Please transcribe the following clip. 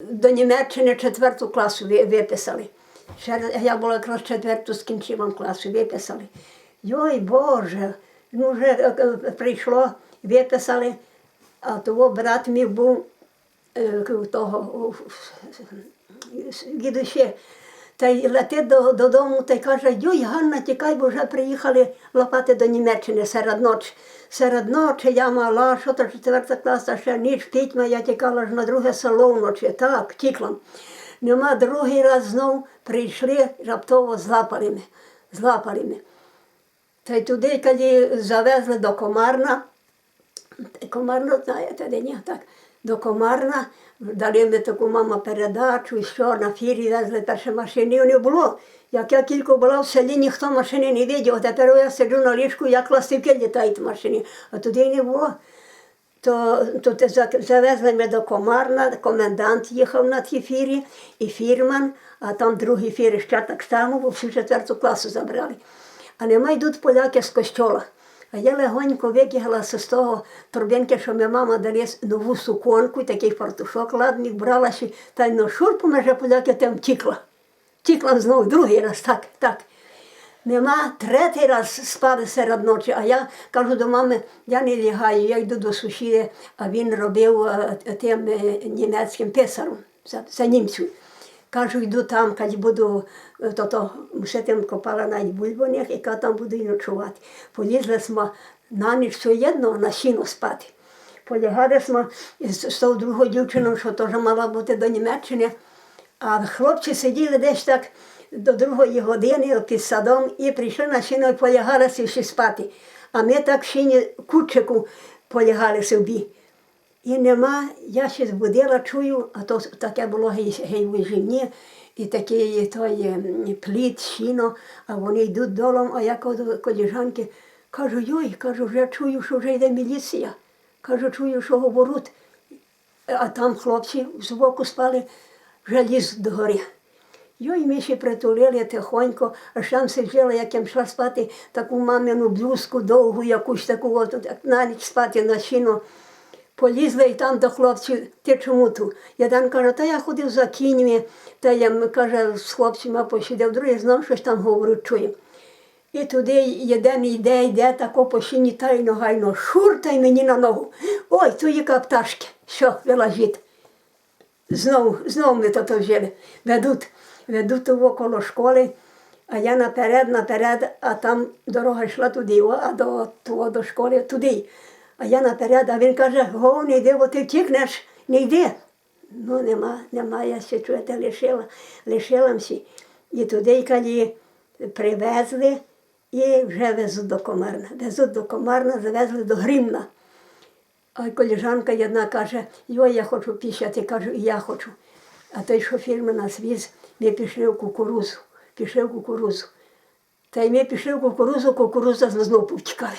До Німеччини четверту класу виписали. Я була якраз четверту з кінчивом класу, виписали. Йой Боже, ну вже прийшло, виписали, а того брат мій був того дідуще. Та й летить до, додому та й каже, йой, Ганна, тікай, бо вже приїхали лопати до Німеччини серед ночі. Серед ночі я мала, що то четверта класа, ще ніч пітьма, я тікала ж на друге село вночі. Так, тікла. Нема другий раз знов прийшли, раптово злапали мене. Злапали мене. Та й туди, коли завезли до Комарна, Комарно, знаєте, де ні, так. До Комарна дали ми таку мама передачу, і що на фірі везли перші машини, не було. Як я тільки була в селі, ніхто машини не видів, а тепер я сиджу на ліжку, як ластівки літають машини, а туди не було. То, то завезли ми до Комарна, комендант їхав на тій фірі, і фірман, а там другий фіри ще так само, бо всю четверту класу забрали. А нема йдуть поляки з костьола. А я легонько вибігла з того торбинки, що ми мама дали нову суконку, такий фартушок ладний, брала ще, та й на шурпу меже поляки там втікла. Втікла знову другий раз, так, так. Нема третій раз спали серед ночі, а я кажу до мами, я не лягаю, я йду до сусіда, а він робив е, тим е, німецьким писаром за, німців. Кажу, йду там, коли буду е, то, то муситим копала навіть бульбоних, і кажу, там буду ночувати. Полізли смо на ніч все єдно на сіно спати. Полягали смо з, тою другою дівчиною, що теж мала бути до Німеччини. А хлопці сиділи десь так до другої години під садом і прийшли на сіно і полягалися всі спати. А ми так в сіні кучику полягали собі. І нема, я ще збудила, чую, а то таке було гей, гей в і такий той ем, плід, сіно, а вони йдуть долом, а я кажу коліжанки, кажу, йой, кажу, вже чую, що вже йде міліція. Кажу, чую, що говорять. А там хлопці збоку спали, вже ліз до гори. Йой, ми ще притулили тихонько, а там сиділа, як я йшла спати, таку мамину блузку довгу, якусь таку, от, на ніч спати на сіно. Полізли і там до хлопців, ти чому тут? Один каже, та я ходив за кіньми, та я каже, з хлопцями посидів, другий знав, щось там говорить, чує. І туди один йде, йде, тако по сіні тайно гайно, шур та й мені на ногу. Ой, то є пташки, що вилажить. Знову, знову ми то взяли. Ведуть, ведуть около школи, а я наперед, наперед, а там дорога йшла туди, а до, того, до школи туди. А я наперед, а він каже, го, не йди, бо ти втікнеш, не йди. Ну, нема, нема, я ще чуєте, лишила, лишилася. І туди, коли привезли, і вже везуть до Комарна. Везуть до Комарна, завезли до Гримна. А коліжанка одна каже, йой, я хочу пішати, кажу, і я хочу. А той шофір мене нас віз, ми пішли в кукурузу, пішли в кукурузу. Та й ми пішли в кукурузу, кукуруза знову повтікали.